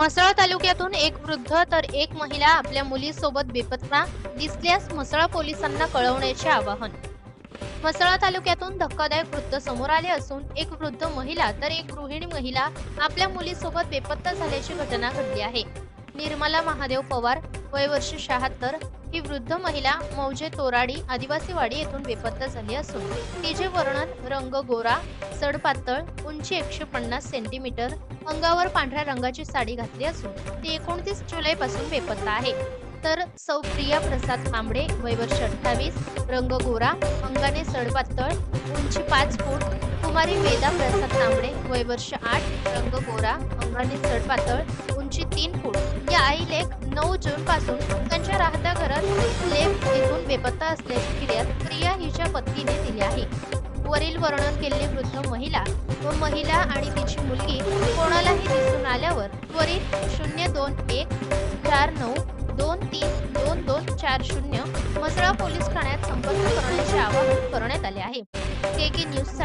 म्हसळा तालुक्यातून एक वृद्ध तर एक महिला आपल्या मुलीसोबत बेपत्ता दिसल्यास म्हसळा पोलिसांना कळवण्याचे आवाहन. म्हसळा तालुक्यातून धक्कादायक वृद्ध समोर आले असून एक वृद्ध महिला तर एक गृहिणी महिला आपल्या मुलीसोबत बेपत्ता झाल्याची घटना घडली आहे. निर्मला महादेव पवार वय वर्ष शहात्तर ही वृद्ध महिला मौजे तोराडी आदिवासीवाडी येथून बेपत्ता झाली असून तिचे वर्णन रंग गोरा सडपातळ उंची एकशे पन्नास सेंटीमीटर अंगावर पांढऱ्या रंगाची साडी घातली असून ती एकोणतीस जुलै पासून बेपत्ता आहे. तर सौ प्रिया प्रसाद कांबळे वय वर्ष अठ्ठावीस रंग गोरा अंगाने सडपातळ उंची पाच फूट कुमारी वेदा प्रसाद तांबडे वय वर्ष आठ रंग गोरा अंगाने सडपातळ उंची तीन फूट. नऊ जून पासून त्यांच्या राहत्या घरात लेप येथून बेपत्ता असल्याची फिर्याद प्रिया हिच्या पत्नीने दिली आहे. वरील वर्णन केलेली वृद्ध महिला व महिला आणि तिची मुलगी कोणालाही दिसून आल्यावर त्वरित शून्य दोन एक चार नऊ दोन तीन दोन दोन चार शून्य मसळा पोलीस ठाण्यात संपर्क करण्याचे आवाहन करण्यात आले आहे. के के न्यूज